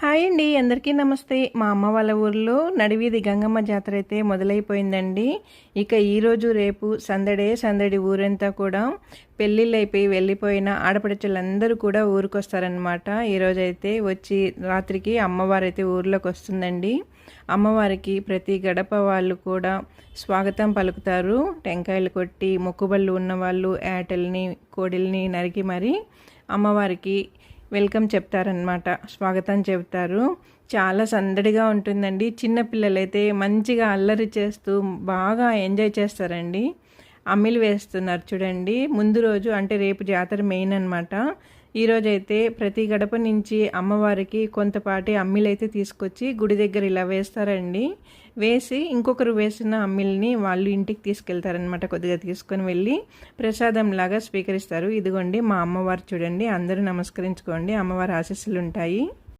Hi అండి అందరికీ నమస్తే. మా అమ్మ వాళ్ళ ఊర్లో నడివీధి గంగమ్మ జాతర అయితే మొదలైపోయిందండి. ఇక ఈరోజు రేపు సందడే సందడి ఊరంతా కూడా పెళ్ళిళ్ళైపోయి వెళ్ళిపోయిన ఆడపడుచులందరూ కూడా ఊరికొస్తారనమాట ఈరోజైతే ఈరోజు అయితే వచ్చి రాత్రికి అమ్మవారు అయితే ఊర్లోకి వస్తుందండి అమ్మవారికి ప్రతి గడప వాళ్ళు కూడా స్వాగతం పలుకుతారు. టెంకాయలు కొట్టి మొక్కుబళ్ళు ఉన్న వాళ్ళు కోడిల్ని నరికి మరి అమ్మవారికి వెల్కమ్ చెప్తారనమాట స్వాగతం చెప్తారు చాలా సందడిగా ఉంటుందండి. చిన్నపిల్లలైతే మంచిగా అల్లరి చేస్తూ బాగా ఎంజాయ్ చేస్తారండి. అమ్మిలు వేస్తున్నారు చూడండి. ముందు రోజు అంటే రేపు జాతర మెయిన్ అనమాట ఈరోజైతే ప్రతి గడప నుంచి అమ్మవారికి కొంతపాటి అమ్మిలైతే తీసుకొచ్చి గుడి దగ్గర ఇలా వేస్తారండి. వేసి ఇంకొకరు వేసిన అమ్మిల్ని వాళ్ళు ఇంటికి తీసుకెళ్తారనమాట కొద్దిగా తీసుకొని వెళ్ళి ప్రసాదం లాగా స్వీకరిస్తారు. ఇదిగోండి మా అమ్మవారు చూడండి. అందరూ నమస్కరించుకోండి. అమ్మవారి ఆశస్సులు ఉంటాయి.